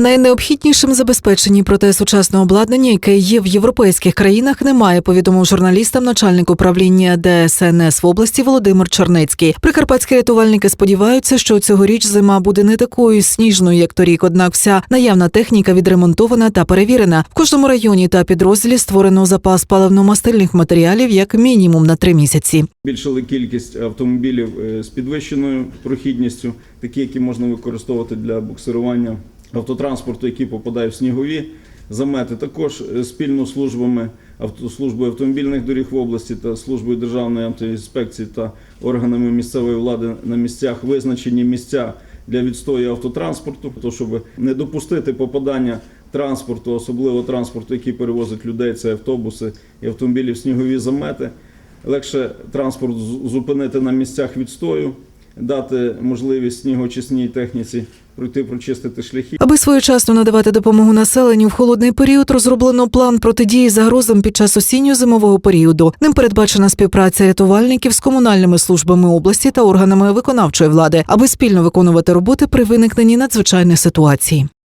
Найнеобхіднішим забезпеченні проте сучасного обладнання, яке є в європейських країнах, немає. Повідомив журналістам начальник управління ДСНС в області Володимир Чорнецький. Прикарпатські рятувальники сподіваються, що цьогоріч зима буде не такою сніжною, як торік. Однак вся наявна техніка відремонтована та перевірена. В кожному районі та підрозділі створено запас паливно-мастильних матеріалів як мінімум на три місяці. Збільшили кількість автомобілів е, з підвищеною прохідністю, такі, які можна використовувати для буксирування автотранспорту, які попадають в снігові замети. Також е, спільно з службами авто- службою автомобільних доріг в області та службою державної автоінспекції та органами місцевої влади на місцях визначені місця для відстою автотранспорту, то щоб не допустити попадання транспорту, особливо транспорту, який перевозить людей, це автобуси і автомобілі в снігові замети. Легше транспорт зупинити на місцях відстою, дати можливість снігоочисній техніці пройти прочистити шляхи. Аби своєчасно надавати допомогу населенню в холодний період, розроблено план протидії загрозам під час осінньо-зимового періоду. Ним передбачена співпраця рятувальників з комунальними службами області та органами виконавчої влади, аби спільно виконувати роботи при виникненні надзвичайних ситуацій.